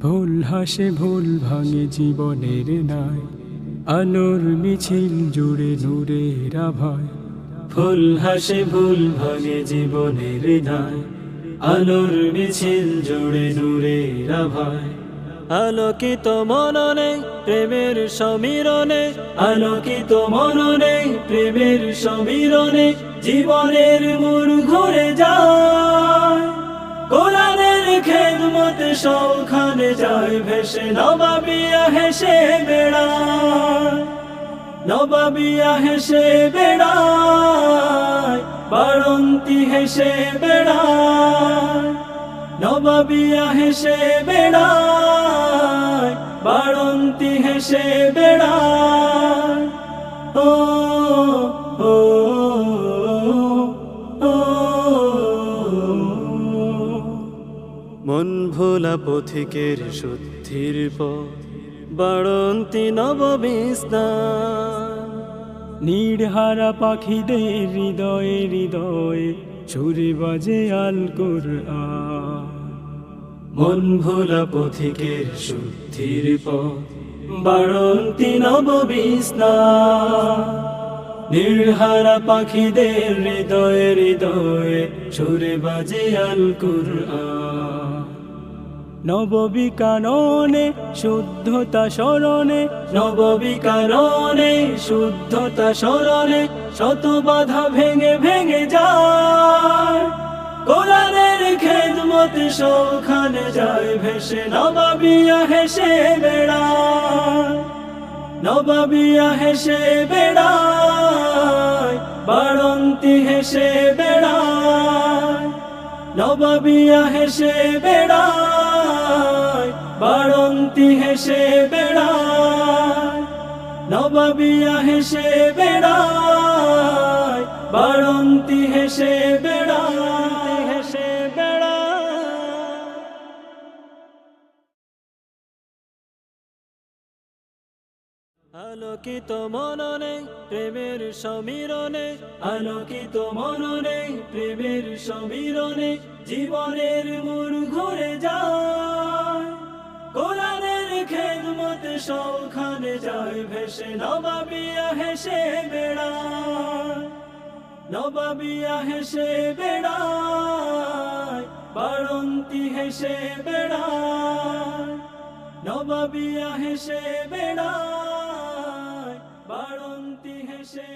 ভুল হাসে ভুল ভাঙে জীবনের নাই আলোর মিছিল জুড়ে নূরের আভায়। ফুল হাসে ভুল ভাঙে জীবনের নাই আলোর মিছিল জুড়ে নূরের আভায়। আলোকিত মননে প্রেমের সমীরণে। আলোকিত মননে প্রেমের সমীরণে। জীবনের মোড় ঘুরে যায় সৌখানে যায় ভেসে নবাবিয়া হেসে বেড়া। নবাবিয়া হেসে বেড়ায়, বারন্তি হেসে বেড়ায়। নবাবিয়া হেসে বেড়ায়, বারন্তি হেসে বেড়ায়। মন ভোলা পথিকের শুদ্ধির পথ। বাড়ন্তি নববিস্তা নির্হারা পাখিদের হৃদয়ে হৃদয়ে ছুরি বাজে আল মন ভোলা পথিকের শুদ্ধির পথ। বাড়ন্তি নববিস্তা নির্হারা পাখিদের হৃদয়ে হৃদয়ে সুরে বাজে আল কুরআন। নববিকাননে শুদ্ধতা স্মরণে, নববিকাননে শুদ্ধতা স্মরণে শত বাধা ভেঙে ভেঙে যায়। কোরআনের খেদমত সৌখানে যায়, ভেসে নবাবিয়া হেসে বেড়া নবাবিয়া হেসে বেড়ায়, বাড়ন্তি হেসে বেড়ায়। নবাবিয়া হেসে বেড়ায়। বাড়ন্তি হেসে বেড়ায় নবাবিয়া হেসে বেড়ায়, বাড়ন্তি হেসে বেড়ায় হেসে বেড়ায়। আলোকিত মননে, প্রেমের সমীরণে, আলোকিত মননে, প্রেমের সমীরণে জীবনের মোড় ঘুরে যায়। কোরআনের খেদমত সৌখানে যায় ভেসে নবাবিয়া হেসে বেড়া নবাবিয়া হেসে বেড়ায় বাড়ন্তি হেসে বেড়ায়। নবাবিয়া হেসে বেড়ায় বাড়ন্তি হেসে